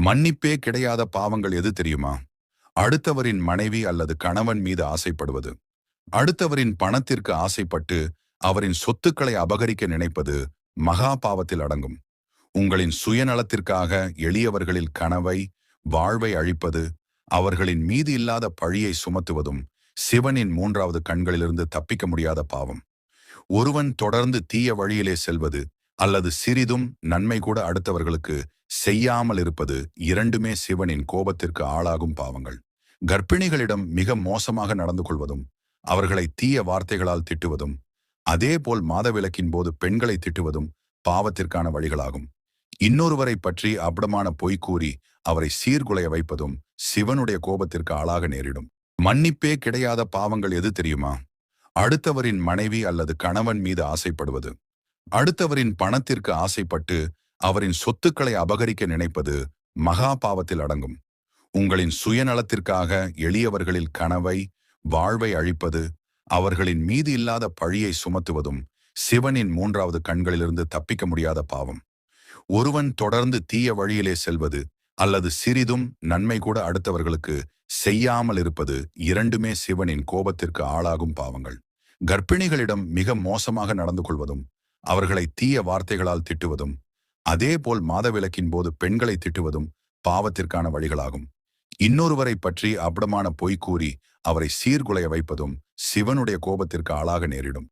மன்னிப்பே கிடையாத பாவங்கள் எது தெரியுமா? அடுத்தவரின் மனைவி அல்லது கணவன் மீது ஆசைப்படுவது. அடுத்தவரின் பணத்திற்கு ஆசைப்பட்டு அவரின் சொத்துக்களை அபகரிக்க நினைப்பது மகா பாவத்தில் அடங்கும். உங்களின் சுயநலத்திற்காக எளியவர்களில் கனவை வாழ்வை அழிப்பது அவர்களின் மீது இல்லாத பழியை சுமத்துவதும் சிவனின் மூன்றாவது கண்களிலிருந்து தப்பிக்க முடியாத பாவம். ஒருவன் தொடர்ந்து தீய வழியிலே செல்வது அல்லது சிறிதும் நன்மை கூட அடுத்தவர்களுக்கு செய்யாமல் இருப்பது இரண்டுமே சிவனின் கோபத்திற்கு ஆளாகும் பாவங்கள். கர்ப்பிணிகளிடம் மிக மோசமாக நடந்து கொள்வதும் அவர்களை தீய வார்த்தைகளால் திட்டுவதும் அதேபோல் மாதவிலக்கின் போது பெண்களை திட்டுவதும் பாவத்திற்கான வழிகளாகும். இன்னொருவரை பற்றி அபடமான பொய் கூறி அவரை சீர்குலைய வைப்பதும் சிவனுடைய கோபத்திற்கு ஆளாக நேரிடும். மன்னிப்பே கிடையாத பாவங்கள் எது தெரியுமா? அடுத்தவரின் மனைவி அல்லது கணவன் மீது ஆசைப்படுவது. அடுத்தவரின் பணத்திற்கு ஆசைப்பட்டு அவரின் சொத்துக்களை அபகரிக்க நினைப்பது மகா பாவத்தில் அடங்கும். உங்களின் சுயநலத்திற்காக எளியவர்களில் கனவை வாழ்வை அழிப்பது அவர்களின் மீது இல்லாத பழியை சுமத்துவதும் சிவனின் மூன்றாவது கண்களிலிருந்து தப்பிக்க முடியாத பாவம். ஒருவன் தொடர்ந்து தீய வழியிலே செல்வது அல்லது சிறிதும் நன்மை கூட அடுத்தவர்களுக்கு செய்யாமல் இருப்பது இரண்டுமே சிவனின் கோபத்திற்கு ஆளாகும் பாவங்கள். கர்ப்பிணிகளிடம் மிக மோசமாக நடந்து கொள்வதும் அவர்களை தீய வார்த்தைகளால் திட்டுவதும் அதேபோல் மாதவிலக்கின் போது பெண்களை திட்டுவதும் பாவத்திற்கான வழிகளாகும். இன்னொருவரை பற்றி அபடமான பொய் கூறி அவரை சீர்குலைய வைப்பதும் சிவனுடைய கோபத்திற்கு ஆளாக நேரிடும்.